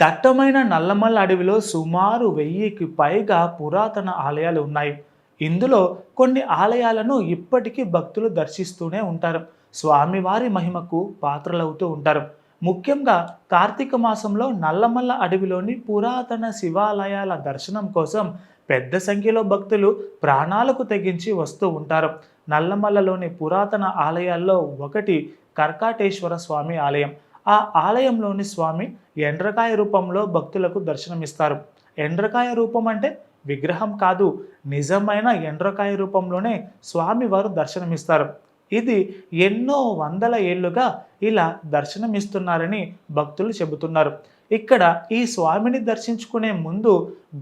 దట్టమైన నల్లమల్ల అడవిలో సుమారు వెయ్యికి పైగా పురాతన ఆలయాలు ఉన్నాయి. ఇందులో కొన్ని ఆలయాలను ఇప్పటికీ భక్తులు దర్శిస్తూనే ఉంటారు. స్వామివారి మహిమకు పాత్రలవుతూ ఉంటారు. ముఖ్యంగా కార్తీక మాసంలో నల్లమల్ల అడవిలోని పురాతన శివాలయాల దర్శనం కోసం పెద్ద సంఖ్యలో భక్తులు ప్రాణాలకు తెగించి వస్తూ ఉంటారు. నల్లమల్లలోని పురాతన ఆలయాల్లో ఒకటి కర్కాటేశ్వర స్వామి ఆలయం. ఆ ఆలయంలోని స్వామి ఎండ్రకాయ రూపంలో భక్తులకు దర్శనమిస్తారు. ఎండ్రకాయ రూపం అంటే విగ్రహం కాదు నిజమైన ఎండ్రకాయ రూపంలోనే స్వామివారు దర్శనమిస్తారు. ఇది ఎన్నో వందల ఏళ్ళుగా ఇలా దర్శనమిస్తున్నారని భక్తులు చెబుతున్నారు. ఇక్కడ ఈ స్వామిని దర్శించుకునే ముందు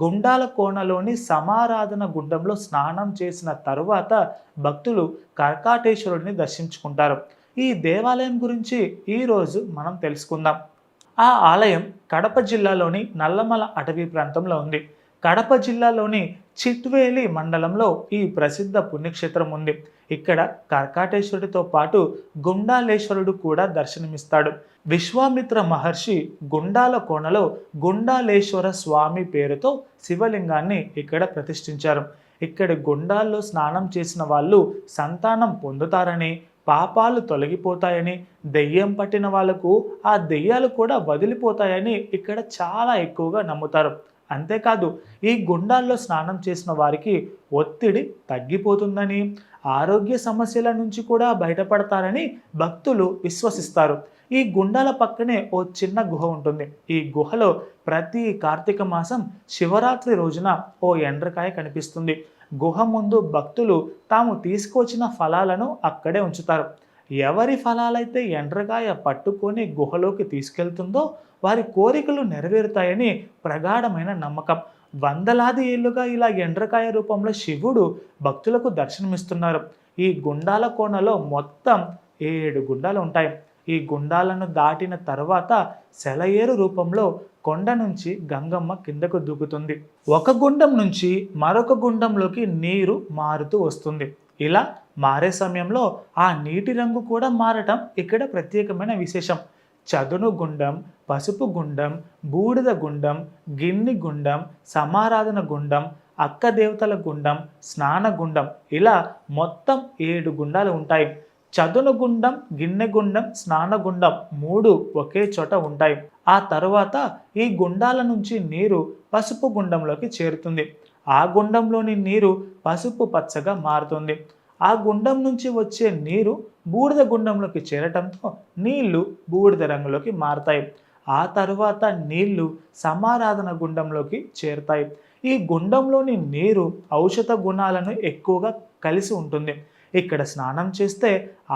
గుండాల కోణలోని సమారాధన గుండంలో స్నానం చేసిన తరువాత భక్తులు కర్కాటేశ్వరుడిని దర్శించుకుంటారు. ఈ దేవాలయం గురించి ఈరోజు మనం తెలుసుకుందాం. ఆ ఆలయం కడప జిల్లాలోని నల్లమల అటవీ ప్రాంతంలో ఉంది. కడప జిల్లాలోని చిట్వేలి మండలంలో ఈ ప్రసిద్ధ పుణ్యక్షేత్రం ఉంది. ఇక్కడ కర్కాటేశ్వరుడితో పాటు గుండాలేశ్వరుడు కూడా దర్శనమిస్తాడు. విశ్వామిత్ర మహర్షి గుండాల కోణలో గుండాలేశ్వర స్వామి పేరుతో శివలింగాన్ని ఇక్కడ ప్రతిష్ఠించారు. ఇక్కడ గుండాల్లో స్నానం చేసిన వాళ్ళు సంతానం పొందుతారని పాపాలు తొలగిపోతాయని దెయ్యం పట్టిన వాళ్ళకు ఆ దెయ్యాలు కూడా వదిలిపోతాయని ఇక్కడ చాలా ఎక్కువగా నమ్ముతారు. అంతేకాదు ఈ గుండాల్లో స్నానం చేసిన వారికి ఒత్తిడి తగ్గిపోతుందని ఆరోగ్య సమస్యల నుంచి కూడా బయటపడతారని భక్తులు విశ్వసిస్తారు. ఈ గుండాల పక్కనే ఓ చిన్న గుహ ఉంటుంది. ఈ గుహలో ప్రతి కార్తీక మాసం శివరాత్రి రోజున ఓ ఎండ్రకాయ కనిపిస్తుంది. గుహ ముందు భక్తులు తాము తీసుకొచ్చిన ఫలాలను అక్కడే ఉంచుతారు. ఎవరి ఫలాలైతే ఎండ్రకాయ పట్టుకొని గుహలోకి తీసుకెళ్తుందో వారి కోరికలు నెరవేరుతాయని ప్రగాఢమైన నమ్మకం. వందలాది ఏళ్ళుగా ఇలా ఎండ్రకాయ రూపంలో శివుడు భక్తులకు దర్శనమిస్తున్నారు. ఈ గుండాల కోణలో మొత్తం ఏడు గుండాలు ఉంటాయి. ఈ గుండాలను దాటిన తర్వాత సెలయేరు రూపంలో కొండ నుంచి గంగమ్మ కిందకు దూకుతుంది. ఒక గుండం నుంచి మరొక గుండంలోకి నీరు మారుతూ వస్తుంది. ఇలా మారే సమయంలో ఆ నీటి రంగు కూడా మారటం ఇక్కడ ప్రత్యేకమైన విశేషం. చదును గుండం పసుపు గుండం బూడిద గుండం గిన్ని గుండం సమారాధన గుండం అక్క దేవతల గుండం స్నాన గుండం ఇలా మొత్తం ఏడు గుండాలు ఉంటాయి. చదును గుండం గిన్నె గుండం స్నాన గుండం మూడు ఒకే చోట ఉంటాయి. ఆ తరువాత ఈ గుండాల నుంచి నీరు పసుపు గుండంలోకి చేరుతుంది. ఆ గుండంలోని నీరు పసుపు పచ్చగా మారుతుంది. ఆ గుండం నుంచి వచ్చే నీరు బూడిద గుండంలోకి చేరటంతో నీళ్ళు బూడిద రంగులోకి మారతాయి. ఆ తరువాత నీళ్ళు సమారాధన గుండంలోకి చేరుతాయి. ఈ గుండంలోని నీరు ఔషధ గుణాలను ఎక్కువగా కలిసి ఉంటుంది. ఇక్కడ స్నానం చేస్తే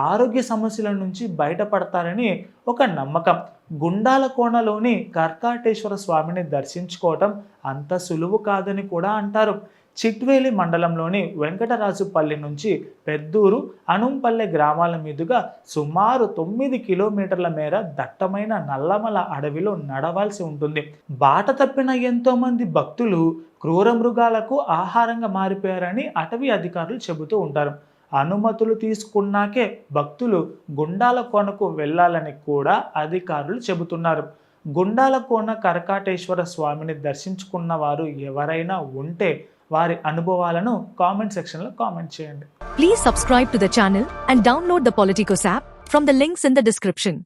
ఆరోగ్య సమస్యల నుంచి బయటపడతారని ఒక నమ్మకం. గుండాల కోణలోని కర్కాటేశ్వర స్వామిని దర్శించుకోవటం అంత సులువు కాదని కూడా అంటారు. చిట్వేలి మండలంలోని వెంకటరాజుపల్లి నుంచి పెద్దూరు అనుంపల్లె గ్రామాల మీదుగా సుమారు తొమ్మిది కిలోమీటర్ల మేర దట్టమైన నల్లమల అడవిలో నడవాల్సి ఉంటుంది. బాట తప్పిన ఎంతోమంది భక్తులు క్రూర మృగాలకు ఆహారంగా మారిపోయారని అటవీ అధికారులు చెబుతూ ఉంటారు. అనుమతులు తీసుకున్నాకే భక్తులు గుండాల కోనకు వెళ్ళాలని కూడా అధికారులు చెబుతున్నారు. గుండాల కోన కరకాటేశ్వర స్వామిని దర్శించుకున్న వారు ఎవరైనా ఉంటే వారి అనుభవాలను కామెంట్ సెక్షన్లో కామెంట్ చేయండి. Please subscribe to the channel and download the Politicos app from the links in the description